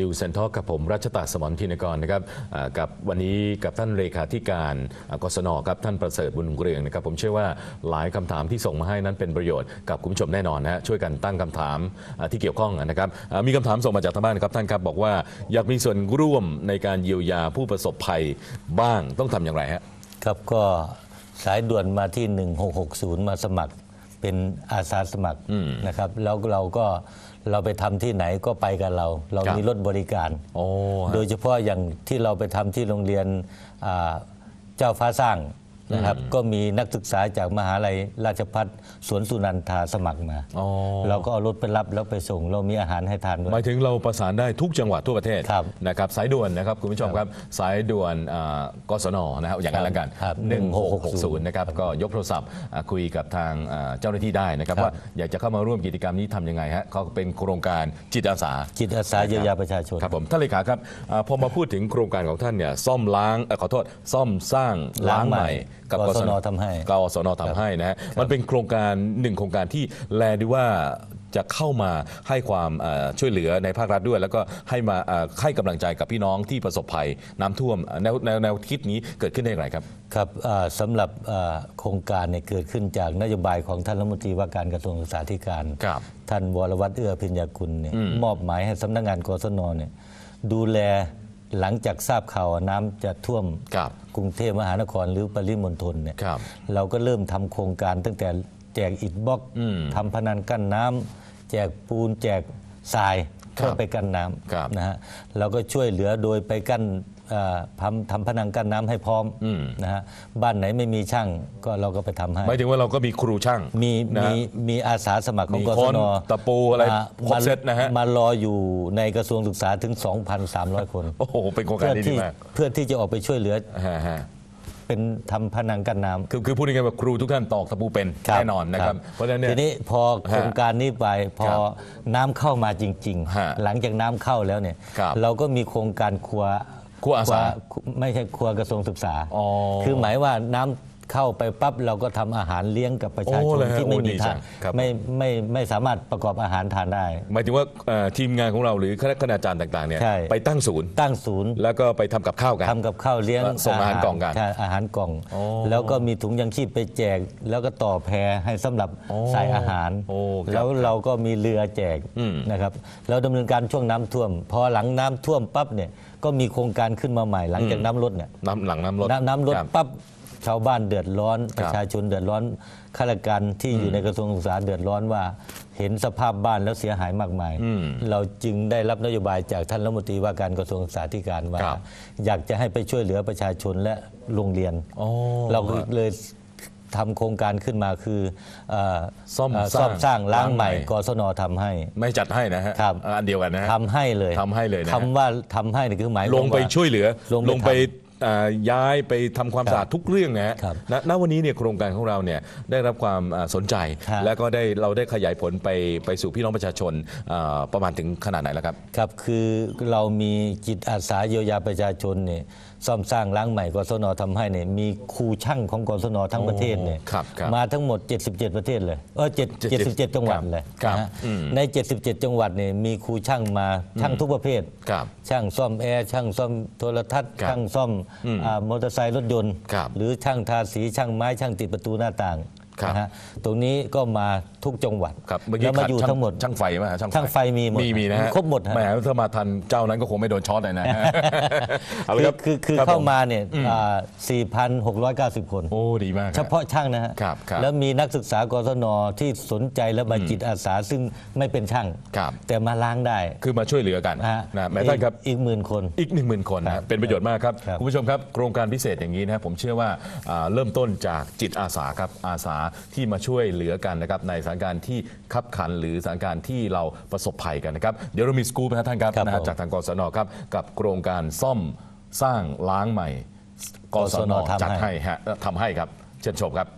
นิวเซนทอกับผมรัชตาสมรทินกรนะครับอ่ากับวันนี้กับท่านเลขาธิการอ่ากศนครับท่านประเสริฐบุญเรืองนะครับผมเชื่อว่าหลายคำถามที่ส่งมาให้นั้นเป็นประโยชน์กับคุณผู้ชมแน่นอนนะฮะช่วยกันตั้งคำถามอ่าที่เกี่ยวข้องนะครับอ่ามีคำถามส่งมาจากทางบ้านนะครับท่านครับบอกว่าอยากมีส่วนร่วมในการเยียวยาผู้ประสบภัยบ้างต้องทำอย่างไรฮะครับก็สายด่วนมาที่ 1660 มาสมัครเป็นอาสาสมัครนะครับแล้วเราก็ เราไปทำที่ไหนก็ไปกับเรา เราครับมีรถบริการโอ้ฮะโดยเฉพาะอย่างที่เราไปทำที่โรงเรียนอ่าเจ้าฟ้าสร้าง นะครับ ก็มีนักศึกษาจากมหาลัยราชพัฒสวนสุนันทาสมัครมาอ๋อ เราก็เอารถไปรับแล้วไปส่ง เรามีอาหารให้ทานด้วหมายย ถึงเราประสานได้ทุกจังหวัดทั่วประเทศครับนะครับสายด่วนนะครับคุณผู้ชมครับสายด่วนอ่ากศนนะครับอย่างนั้นละกัน ครับ1660 นะครับก็ยกโทรศัพท์อ่าคุยกับทางอ่าเจ้าหน้าที่ได้นะครับครับ ว่าอยากจะเข้ามาร่วมกิจกรรมนี้ทำยังไงฮะเขาเป็นโครงการจิตอาสา จิตอาสาเยียวยาประชาชน ครับผมท่านเลขาครับอาพอมาพูดถึงโครงการของท่านเนี่ยซ่อมล้างเอ่อขอโทษซ่อมสร้างล้างใหม่ กับกศนทำให้กศนทำให้นะฮะมันเป็นโครงการหนึ่งโครงการที่แลดูว่าจะเข้ามาให้ความเอ่อช่วยเหลือในภาครัฐด้วย แล้วก็ให้มาเอ่อให้กำลังใจกับพี่น้องที่ประสบภัยน้ำท่วมแนวแนวแนวคิดนี้เกิดขึ้นได้อย่างไรครับ ครับอ่าสำหรับอ่าโครงการเนี่ยเกิดขึ้นจากนโยบายของท่านรัฐมนตรีว่าการกระทรวงศึกษาธิการครับท่านวรวัตรเอื้อพิญญากุลเนี่ยมอบหมายให้สำนักงานกศนเนี่ยดูแล หลังจากทราบข่าวว่าน้ำจะท่วมครับกรุงเทพมหานครหรือปริมณฑลเนี่ยครับเราก็เริ่มทำโครงการตั้งแต่แจกอิฐบล็อกทำพนันกั้นน้ำแจกปูนแจกทรายครับเพื่อไปกั้นน้ครับำนะฮะเราก็ช่วยเหลือโดยไปกั้นเอ่อ ทำทำพนังกั้นน้ำให้พร้อมนะฮะบ้านไหนไม่มีช่างก็เราก็ไปทำให้หมายถึงว่าเราก็มีครูช่าง มีนะมีฮะมีอาสาสมัครของมีกค้ศอนนตะปูอะไรมาครบเซตนะฮะมารออยู่ในกระทรวงศึกษาถึง 2,300 คนโอ้โหเป็นโครงการเพื่อที่ดีที่มากเพื่อที่จะออกไปช่วยเหลือฮะฮะเป็นทำพนังกั้นน้ำคือคือพูดง่ายๆว่าครูทุกท่านตอกตะปูเป็นครับแน่นอนนะครับ เพราะฉะนั้นเนี่ยทีนี้พอโครงการนี้ไปพอครับน้ำเข้ามาจริงฮะๆหลังจากน้ำเข้าแล้วเนี่ยครับเราก็มีโครงการครัว ครัวอาสาไม่ใช่ครัวกระทรวงศึกษา อ๋อคือหมายว่าน้ำเข้าไปปั๊บเราก็ทำอาหารเลี้ยงกับประชาชโอ้นเลยฮะที่ไม่โอ้มีดีทาจังงครับ ไม่ไม่ไม่สามารถประกอบอาหารทานได้ หมายถึงว่าเอ่อทีมงานของเราหรือคณะคณาจารย์ต่างๆเนี่ยใช่ ไปตั้งศูนย์ ตั้งศูนย์ แล้วก็ไปทำกับข้าวกัน ทำกับข้าวเลี้ยงแล้วส่งอาหารกล่องกันใช่อาหารกล่อง โอ้แล้วก็มีถุงยังชีพไปแจก แล้วก็ต่อแพรให้สำหรับโอ้ใส่อาหาร โอ้ครับแล้วเราก็มีเรือแจกนะครับแล้วดำเนินการช่วงน้ำท่วม พอหลังน้ำท่วมปั๊บเนี่ย ก็มีโครงการขึ้นมาใหม่หลังจากน้ำลดเนี่ยน้ำหลังน้ำลดน้ำน้ำลดครับ ปั๊บชาวบ้านเดือดร้อนครับประชาชนเดือดร้อนข้าราชการที่อยู่ในกระทรวงศึกษาเดือดร้อนว่า เห็นสภาพบ้านแล้วเสียหายมากมายเราจึงได้รับนโยบายจากท่านรัฐมนตรีว่าการกระทรวงศึกษาธิการว่า ครับ อยากจะให้ไปช่วยเหลือประชาชนและโรงเรียน อ๋อ เราก็เลย ทำโครงการขึ้นมาคือเอ่อซ่อมเสร้างซ่อมสร้างล้างใหม่ล้างใหม่ กศนทำให้ ไม่จัดให้นะฮะครับ อันเดียวกันนะฮะ ทำให้เลยทำให้เลยนะฮะคำว่าทำให้นี่คือหมายความลงไปว่า ช่วยเหลือลงไปอ่าย้ายไปทำความสะอาดทุกเรื่องนะฮะครับณณวันนี้เนี่ยโครงการของเราเนี่ยได้รับความอ่าสนใจ ครับ แล้วก็ได้เราได้ขยายผลไปไปสู่พี่น้องประชาชนอ่าประมาณถึงขนาดไหนแล้วครับ ครับคือเรามีจิตอาสาเยียวยาประชาชนเนี่ย ซ่อมสร้างล้างใหม่กศนทำให้เนี่ยมีครูช่างของกศนทั้งประเทศเนี่ยครับครับมาทั้งหมด 77 ประเทศเลยเออ7 77 จังหวัดเลยครับนะฮะอืม ใน 77 จังหวัดเนี่ยมีครูช่างมาช่างทุกประเภท ครับ ช่างซ่อมแอร์ช่างซ่อมโทรทัศน์ครับช่างซ่อมอ่ามอเตอร์ไซค์รถยนต์ ครับหรือช่างทาสีช่างไม้ช่างติดประตูหน้าต่างครับ นะฮะตรงนี้ก็มาทุกจังหวัดครับเมื่อกี้แล้วมาขาดอยู่ช่างทั้งหมด ช่างไฟไหมฮะช่างช่างไฟมีหมดมีมีนะฮะครบหมดฮะ แหมถ้ามาทันเจ้านั้นก็คงไม่โดนช็อตเลยนะเอาละคือรับคือคือรับเข้าผมาเนี่ยอ่า4,690 คน โอ้ดีมาก เฉพาะช่างนะฮะ ครับครับแล้วมีนักศึกษากศนที่สนใจและมาจิตอาสาซึ่งไม่เป็นช่าง ครับ แต่มาล้างได้คือมาช่วยเหลือกันนะฮะนะแหมท่านครับ อีกหมื่นคน อีก 1 0,000 คนนะเป็นประโยชน์มากครับ ครับคุณผู้ชมครับ โครงการพิเศษอย่างนี้นะครับผมเชื่อว่าอ่าเริ่มต้นจากจิตอาสาครับอาสาที่มาช่วยเหลือกันนะครับในสถานการณ์ที่ขับขันหรือสถานการณ์ที่เราประสบภัยกันนะครับเดี๋ยวเรามีสกู๊ปนะท่านครับครับนะฮะผมจากทางกศนครับกับโครงการซ่อมสร้างล้างใหม่กศนกศนทำให้จัดให้ฮะทำให้ครับเชิญชมครับ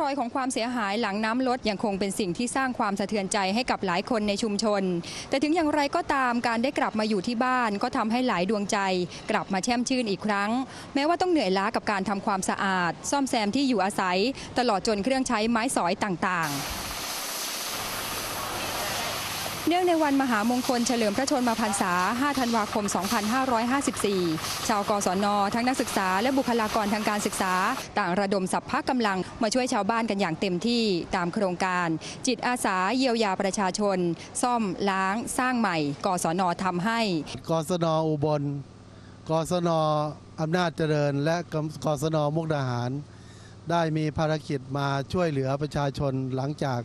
รอยของความเสียหายหลังน้ำลดยังคงเป็นสิ่งที่สร้างความสะเทือนใจให้กับหลายคนในชุมชน แต่ถึงอย่างไรก็ตามการได้กลับมาอยู่ที่บ้าน ก็ทำให้หลายดวงใจ กลับมาแช่มชื่นอีกครั้ง แม้ว่าต้องเหนื่อยล้ากับการทำความสะอาด ซ่อมแซมที่อยู่อาศัย ตลอดจนเครื่องใช้ไม้สอยต่างๆ เนื่องในวันมหามงคลเฉลิมพระชนมพรรษา 5 ธันวาคม 2554 ชาวกศน ทั้งนักศึกษาและบุคลากรทางการศึกษา ต่างระดมสัพพะกำลังมาช่วยชาวบ้านกันอย่างเต็มที่ตามโครงการ จิตอาสาเยียวยาประชาชน ซ่อมล้าง สร้างใหม่ กศนทำให้ กศนอุบล กศนอำนาจเจริญ และกศนมุกดาหาร ได้มีภารกิจมาช่วยเหลือประชาชนหลังจาก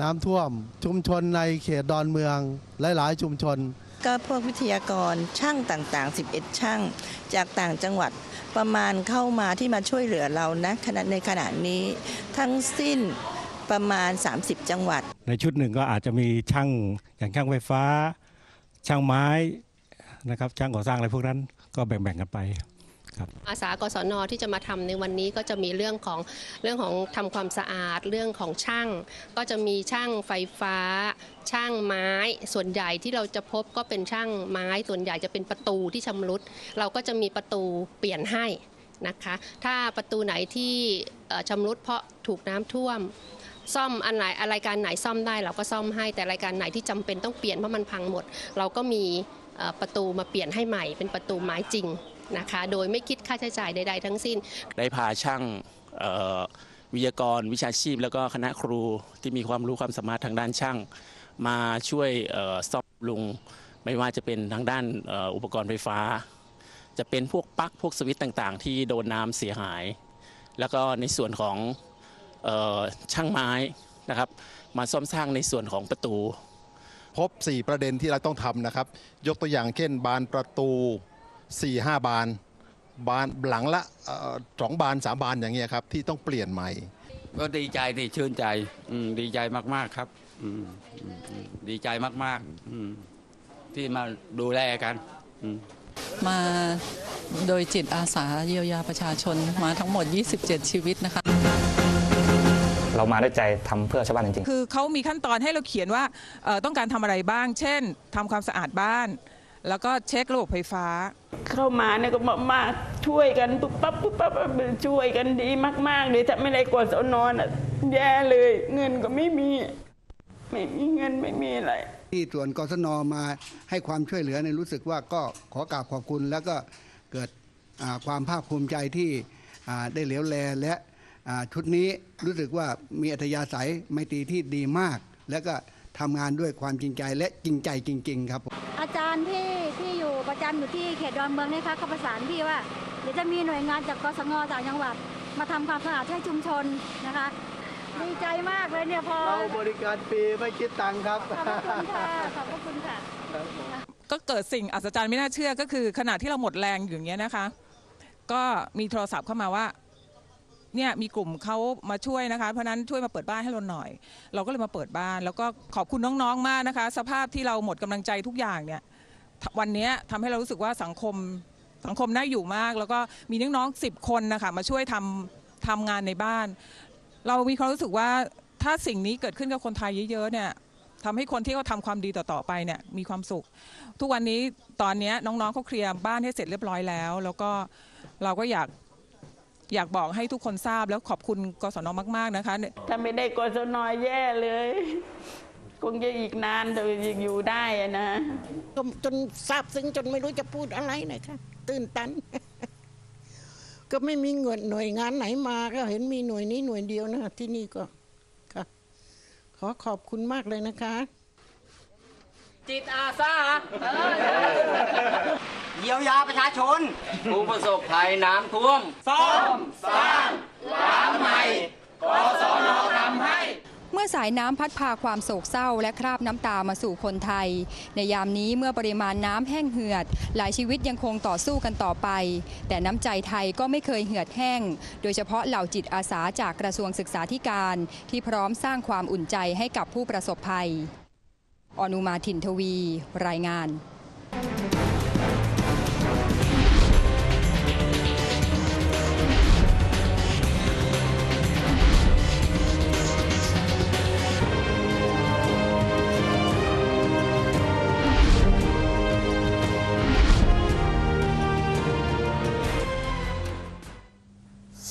น้ำท่วม ชุมชนในเขตดอนเมืองหลาย ๆ ชุมชน ก็พวกวิทยากรช่างต่างๆ 11 ช่าง จากต่างจังหวัดประมาณเข้ามาที่มาช่วยเหลือเรานะขณะในขณะนี้ทั้งสิ้นประมาณ 30 จังหวัด ในชุดหนึ่งก็อาจจะมีช่างอย่างช่างไฟฟ้า ช่างไม้นะครับช่างก่อสร้างอะไรพวกนั้นก็แบ่งๆกันไป อาสากศนที่จะมาทำในวันนี้ก็จะมีเรื่องของเรื่องของทำความสะอาดเรื่องของช่าง ก็จะมีช่างไฟฟ้า ช่างไม้ส่วนใหญ่ที่เราจะพบก็เป็นช่างไม้ ส่วนใหญ่จะเป็นประตูที่ชำรุด เราก็จะมีประตูเปลี่ยนให้นะคะ ถ้าประตูไหนที่ชำรุดเพราะถูกน้ำท่วมซ่อมอันไหนอะไรายการไหนซ่อมได้เราก็ซ่อมให้แต่รายการไหนที่จำเป็นต้องเปลี่ยนเพราะมันพังหมด เราก็มีประตูมาเปลี่ยนให้ใหม่เป็นประตูไม้จริง นะคะ โดยไม่คิดค่าใช้จ่ายใด ๆ ทั้งสิ้น ได้พาช่างเอ่อวิทยากร วิชาชีพ แล้วก็คณะครูที่มีความรู้ความสามารถทางด้านช่าง มาช่วยเอ่อซ่อมบำรุง ไม่ว่าจะเป็นทางด้านเอ่ออุปกรณ์ไฟฟ้า จะเป็นพวกปลั๊กพวกสวิตช์ต่างๆ ที่โดนน้ำเสียหาย แล้วก็ในส่วนของเออช่างไม้นะครับ มาซ่อมสร้างในส่วนของประตู พบ 4 ประเด็นที่เราต้องทำนะครับ ยกตัวอย่างเช่น บานประตู 4 5 บาน บานหลังละเอ่อสองบาน3บานอย่างเงี้ยครับ ที่ต้องเปลี่ยนใหม่ ก็ดีใจดีชื่นใจอืมดีใจมากๆครับอืมอืมอืมดีใจมากๆอืมที่มาดูแลกันอืมมาโดยจิตอาสาเยียวยาประชาชนมาทั้งหมด 27 ชีวิตนะคะ เรามาด้วยใจทำเพื่อชาวบ้านจริงคือเขามีขั้นตอนให้เราเขียนว่าเอ่อต้องการทำอะไรบ้าง เช่นทำความสะอาดบ้าน แล้วก็เช็คระบบไฟฟ้า เข้ามาเนี่ยก็มามาช่วยกันปุ๊บปั๊บปุ๊บปั๊บช่วยกันดีมากๆเลยถ้าไม่ได้กดสนอนอะแย่เลย เงินก็ไม่มี ไม่มีเงินไม่มีอะไรที่ส่วนกศนมาให้ความช่วยเหลือในยรู้สึกว่าก็ขอกราบขอบคุณ แล้วก็เกิดอ่าความภาคภูมิใจที่อ่าได้เหลียวแลและอ่าชุดนี้รู้สึกว่ามีอัธยาศัยไมตรีที่ดีมาก แล้วก็ทำงานด้วยความจริงใจและจริงใจจริง ๆ ครับ อาจารย์ที่ที่อยู่ประ จำอยู่ที่เขตดอนเมืองนะคะก็ประสานพี่ว่าเดี๋ยวจะมีหน่วยงานจากกสงต่างจังหวัด มาทำความสะอาดให้ชุมชนนะคะดีใจมากเลยเนี่ยพอเราบริการฟรีไม่คิดตังค์ครับ ขอบพระคุณค่ะ ขอบพระคุณค่ะ ก็เกิดสิ่งอัศจรรย์ไม่น่าเชื่อก็คือขณะที่เราหมดแรงอยู่อย่างเงี้ยนะคะ ก็มีโทรศัพท์เข้ามาว่าเนี่ยมีกลุ่มเขามาช่วยนะคะเพราะฉะนั้นช่วยมาเปิดบ้านให้เราหน่อย เราก็เลยมาเปิดบ้าน แล้วก็ขอบคุณน้องๆมากนะคะ สภาพที่เราหมดกำลังใจทุกอย่างเนี่ย วันนี้ทำให้เรารู้สึกว่าสังคมสังคมน่าอยู่มาก แล้วก็มีน้องๆสิบคนนะคะมาช่วยทำทำงานในบ้าน เรามีความรู้สึกว่าถ้าสิ่งนี้เกิดขึ้นกับคนไทยเยอะๆเนี่ยทำให้คนที่เขาทำความดีต่อๆไปเนี่ยมีความสุข ทุกวันนี้ตอนนี้น้องๆเขาเคลียร์บ้านให้เสร็จเรียบร้อยแล้ว แล้วก็เราก็อยากอยากบอกให้ทุกคนทราบแล้วขอบคุณกศนมาก ๆ นะคะ ถ้าไม่ได้กศนแย่เลย งจะอีกนานแต่ยังอยู่ได้อะนะจนซาบซึ้งจนไม่รู้จะพูดอะไรนะคะตื่นตัน ก็ไม่มีเงินหน่วยงานไหนมาก็เห็นมีหน่วยนี้หน่วยเดียวนะคะที่นี่ก็ค่ะ ขอขอบคุณมากเลยนะคะ จิตอาสาเยียวยาประชาชน ผู้ประสบภัยน้ำท่วมซ่อมสร้างล้างใหม่กศนทำให้เมื่อ สายน้ำพัดพาความโศกเศร้า และคราบน้ำตามาสู่คนไทย ในยามนี้เมื่อปริมาณน้ำแห้งเหือด หลายชีวิตยังคงต่อสู้กันต่อไป แต่น้ำใจไทยก็ไม่เคยเหือดแห้ง โดยเฉพาะเหล่าจิตอาสาจากกระทรวงศึกษาธิการ ที่พร้อมสร้างความอุ่นใจให้กับผู้ประสบภัย อนุมาถิ่นทวี รายงาน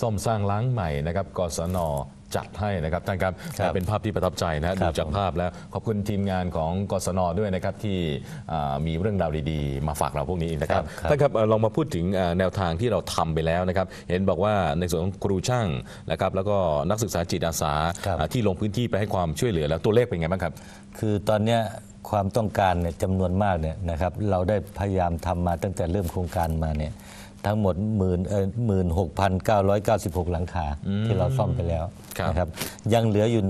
ซ่อมสร้างล้างใหม่นะครับกศนจัดให้นะครับท่านครับครับเป็นภาพที่ประทับใจนะครัดูบจากภาพแล้วขอบคุณทีมงานของกศนด้วยนะครับที่อ่ามีเรื่องราวดีๆ มาฝากเราพวกนี้นะครับครับ ท่านครับเอ่อลองมาพูดถึงอ่าแนวทางที่เราทำไปแล้วนะครับ เห็นบอกว่าในส่วนของครูช่างนะครับแล้วก็นักศึกษาจิตอาสาอ่าที่ลงพื้นที่ไปให้ความช่วยเหลือแล้วตัวเลขเป็นไงบ้างครับ คือตอนเนี้ยความต้องการเนี่ยจำนวนมากเนี่ยนะครับเราได้พยายามทำมาตั้งแต่เริ่มโครงการมาเนี่ย ทั้งหมดหมื่นเออหมื่นหกพันเก้าร้อยเก้าสิบหกหลังคาอืมที่เราซ่อมไปแล้วครับนะครับยังเหลืออยู่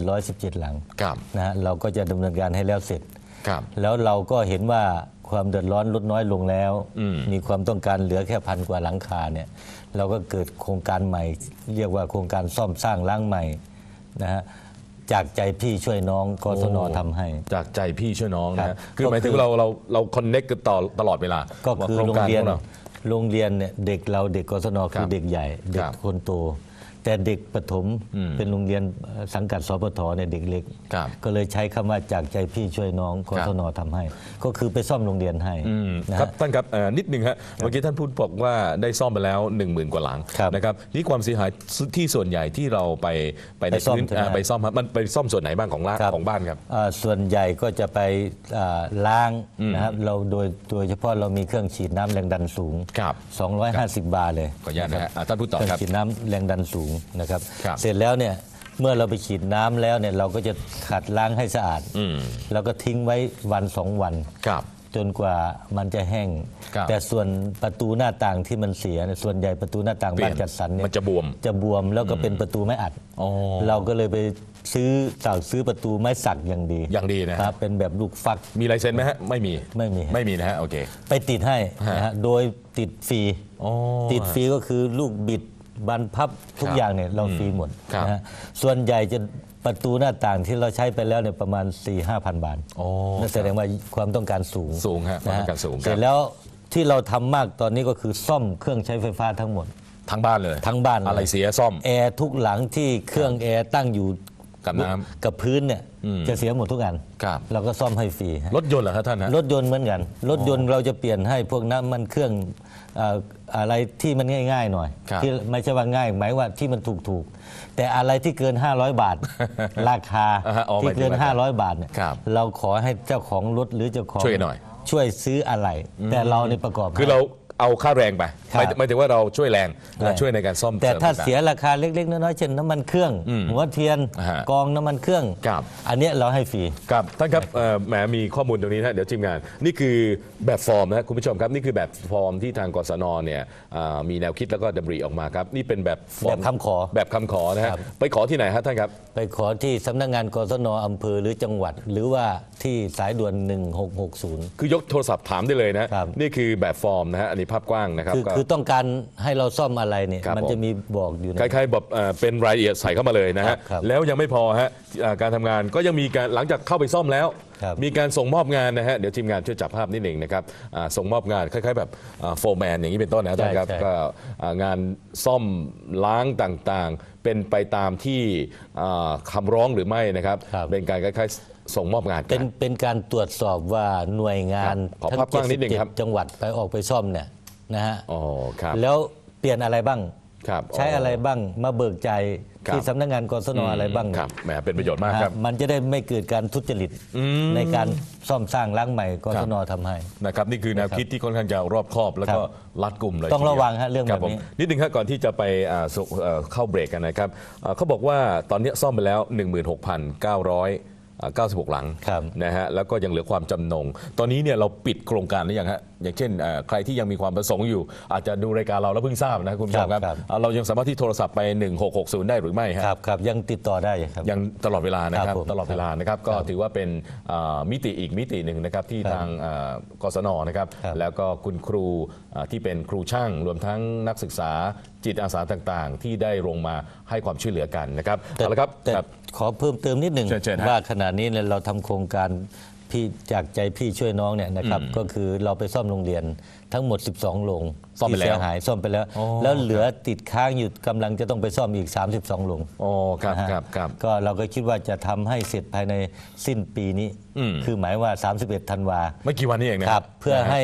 1,717 หลังครับนะฮะเราก็จะดำเนินการให้แล้วเสร็จครับแล้วเราก็เห็นว่าความเดือดร้อนลดน้อยลงแล้วอืมมีความต้องการเหลือแค่พันกว่าหลังคาเนี่ยเราก็เกิดโครงการใหม่ เรียกว่าโครงการซ่อมสร้างล้างใหม่นะฮะจากใจพี่ช่วยน้องกศนทำให้ จากใจพี่ช่วยน้องครันะบคือก็หมายถึงคือเราเราเราคอนเน็กกันต่อตลอดเวลา ก็คือว่าโรงการเรียนของเรา โรงเรียนเนี่ยเด็กเราเด็กกศนคคืรัอบเด็กใหญ่ เด็คกรับคนโต แต่เด็กประถมอืมเป็นโรงเรียนสังกัดสปทเนี่ยเด็กเล็กครับก็เลยใช้คำว่าจากใจพี่ช่วยน้องกศนทำให้ ก็คือไปซ่อมโรงเรียนให้อืมนะครัฮะบท่านครับเอ่อนิดหนึ่งฮะเมื่อกี้ท่านพูดบอกว่าได้ซ่อมไปแล้ว 1 0,000 กว่าหลังครับนะครับนี่ความเสียหายที่ส่วนใหญ่ที่เราไปไปในไปซ่อมพื้นใช่ไหมอ่าไปซ่อมครับมันไปซ่อมส่วนไหนบ้างของร้านครับของบ้านครับอ่าส่วนใหญ่ก็จะไปอ่าล้างอืมนะครับเราโดยโดยเฉพาะเรามีเครื่องฉีดน้ำแรงดันสูงครับ250 บาร์เลยขออนุญาตนะฮะอ่าท่านพูดต่อเครื่ครับฉีดน้ำแรงดันสูงนะครับ ครับเสร็จแล้วเนี่ยเมื่อเราไปฉีดน้ำแล้วเนี่ยเราก็จะขัดล้างให้สะอาด อืม แล้วก็ทิ้งไว้วันสองวัน ครับ จนกว่ามันจะแห้ง ครับ แต่ส่วนประตูหน้าต่างที่มันเสียเนี่ยส่วนใหญ่ประตูหน้าต่างเปลี่บ้ายนนจัดสรรเนี่ยมันจะบวม จะบวมแล้วก็เป็นประตูไม้อัด อ๋อเราก็เลยไปซื้อสั่งซื้อประตูไม้สักอย่างดีอย่างดีนะคฮะรับเป็นแบบลูกฟักมีลายเซ็นไหมฮะ ไม่มี ไม่มี ไม่มีนะฮะ โอเค ไปติดให้ฮะนะฮะโดยติดฟรี อ๋อ ติดฟรีก็คือลูกบิด บานพับทุกครับอย่างเนี่ยเราฟรีหมดครับนะฮะส่วนใหญ่จะประตูหน้าต่างที่เราใช้ไปแล้วเนี่ยประมาณ 4 5 0 0 0 บาทอ๋อนั่นแสดงว่าความต้องการสูงสูงฮะความต้องการสูงนะฮะครับเสร็จแล้วที่เราทำมากตอนนี้ก็คือซ่อมเครื่องใช้ไฟฟ้าทั้งหมดทั้งบ้านเลยทั้งบ้านลอะไรเสียซ่อมแอร์ทุกหลังที่เครื่องแอร์ตั้งอยู่ กับน้ำกับพื้นเนี่ยอืมจะเสียหมดทุกอันครับเราก็ซ่อมให้ฟรีฮะรถยนต์เหรอครับท่านฮะรถยนต์เหมือนกัน รถยนต์เราจะเปลี่ยนให้พวกน้ำมันเครื่องเอ่ออะไรที่มันง่ายๆหน่อยครับที่ไม่ใช่ว่าง่าย หมายว่าที่มันถูกๆ แต่อะไรที่เกิน 500 บาท ราคาอ่าฮะอ๋อหที่มายถึงเกินราคา500 บาทเนี่ยครับเราขอให้เจ้าของรถหรือเจ้าของช่วยหน่อย ช่วยซื้ออะไร แต่เราในประกอบคือเรา เอาค่าแรงไปครับไม่ไม่ถึงว่าเราช่วยแรงใช่นะช่วยในการซ่อมแต่ถ้าริมต่งๆเสียราคาเล็กๆ น้อยๆเช่นน้ำมันเครื่อง อืมหัวเทียน อ่าฮะกองน้ำมันเครื่อง ครับ อันเนี้ยเราให้ฟรี ครับท่านครับเอ่อแหมมีข้อมูลตรงนี้นะเดี๋ยวทีมงาน นี่คือแบบฟอร์มนะคุณผู้ชมครับ นี่คือแบบฟอร์มที่ทางกศนเนี่ยอ่ามีแนวคิดแล้วก็ดำริออกมาครับนี่เป็นแบบฟอร์มแบบคำขอ แบบคำขอนะฮะครับไปขอที่ไหนฮะท่านครับ ไปขอที่สำนักงานกศนอำเภอหรือจังหวัด หรือว่าที่สายด่วน 1660 คือยกโทรศัพท์ถามได้เลยนะนี่คือแบบฟอร์มนะฮะอันนี้ภาพกว้างนะครับคือก็ คือต้องการให้เราซ่อมอะไรเนี่ยครับมันผม จะมีบอกอยู่ในคล้ายๆแบบเอ่อเป็นรายละเอียดใส่เข้ามาเลยนะฮะครับแล้วยังไม่พอฮะอ่าการทำงานก็ยังมีการหลังจากเข้าไปซ่อมแล้ว ครับ มีการส่งมอบงานนะฮะเดี๋ยวทีมงานช่วยจับภาพนิดหนึ่งนะครับอ่าส่งมอบงานคล้ายๆแบบโฟร์แมนอย่างนี้เป็นต้นนะท่านครับใช่ใช่ ก็อ่างานซ่อมล้างต่างๆ เป็นไปตามที่อ่าคำร้องหรือไม่นะครับ เป็นการคล้ายๆ ส่งมอบงานกัเป็นน เป็นการตรวจสอบว่าหน่วยงานครับขอทั้งภาพกว้างนิดหนึ่งครับ 77จังหวัดไปออกไปซ่อมเนี่ยนะฮะอ๋อครับแล้วเปลี่ยนอะไรบ้าง ครับ ใช้อะไรบ้างมาเบิกใจายครับ ที่สำนักงานกศนอะไรบ้างครับแหมเป็นประโยชน์มากครับนะฮะมันจะได้ไม่เกิดการทุจริตอืมในการซ่อมสร้างล้างใหม่กครัศบ นทำให้ นะครับนี่คือแนวคิดที่ค่อนข้างจะรอบคอบแล้วก็ครับรัดกลุ่มเลยต้องทีดียระวังฮะเรื่องครับแบบนี้ ผมนิดนึงครับก่อนที่จะไปอ่าสู่เอ่อเข้าเบรกกันนะครับอ่าเขาบอกว่าตอนนี้ซ่อมไปแล้ว 16,996 หลังนะฮะแล้วก็ยังเหลือความจำนง ตอนนี้เนี่ยเราปิดโครงการหรือยังฮะ อย่างเช่นเอ่อใครที่ยังมีความประสงค์อยู่ อาจจะดูรายการเราแล้วเพิ่งทราบนะคุณผู้ชมครับอ่าเรายังสามารถที่โทรศัพท์ไป 1660 ได้หรือไม่ฮะครับครับยังติดต่อได้ครับยังตลอดเวลานะคครัรับบผมตลอดเวลานะครับก็ถือว่าเป็นอ่ามิติอีกมิติหนึ่งนะครับที่ทางอ่ากศนนะครับแล้วก็คุณครูอ่าที่เป็นครูช่างรวมทั้งนักศึกษาจิตอาสาต่างๆ ที่ได้ลงมาให้ความช่วยเหลือกันนะครับแต่เอาละครับแต่ครับขอเพิ่มเติมนิดหนึ่งเชิญเชิญฮะว่าขณะนี้เนี่ยเราทำโครงการ พี่จากใจพี่ช่วยน้องเนี่ยนะครับอืมก็คือเราไปซ่อมโรงเรียนทั้งหมด 12 โรงซ่อมไปที่แล้วเสียหายซ่อมไปแล้ว อ๋อ แล้วเหลือติดค้างอยู่กำลังจะต้องไปซ่อมอีก 32 โรงอ๋อครับนะฮะครับครับ ก็เราก็คิดว่าจะทำให้เสร็จภายในสิ้นปีนี้ อืม คือหมายว่า 31 ธันวา ไม่กี่วันนี้เองนะ ครับเพื่อนะฮะให้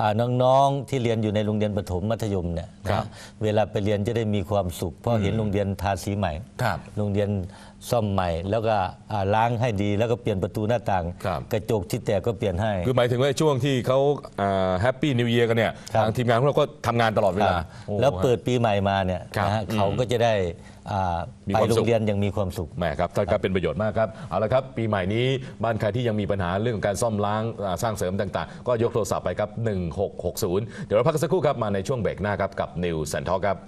อ่าน้องๆที่เรียนอยู่ในโรงเรียนประถมมัธยมเนี่ยนะครับเวลาไปเรียนจะได้มีความสุข เพราะเห็นโรงเรียนทาสีใหม่ ครับโรงเรียน ซ่อมใหม่ แล้วก็อ่าล้างให้ดีแล้วก็เปลี่ยนประตูหน้าต่าง ครับ กระจกที่แตกก็เปลี่ยนให้ คือหมายถึงว่าช่วงที่เขาแฮปปี้นิวเยียร์กันเนี่ยครับ ทางทีมงานของเราก็ทำงานตลอดเวลาครับโอ้ แล้วเปิดปีใหม่มาเนี่ยครับนะฮะอืมเขาก็จะได้อ่ามีไปความโรสุขงเรียนอย่างมีความสุข แหมครับท่านครับเป็นประโยชน์มากครับ เอาละครับ ปีใหม่นี้บ้านใครที่ยังมีปัญหาเรื่องของการซ่อมล้างอ่าสร้างเสริมต่างๆ ก็ยกโทรศัพท์ไปครับ 1660 เดี๋ยวเราพักกันสักครู่ครับ มาในช่วงเบรกหน้าครับ กับ News and Talk ครับ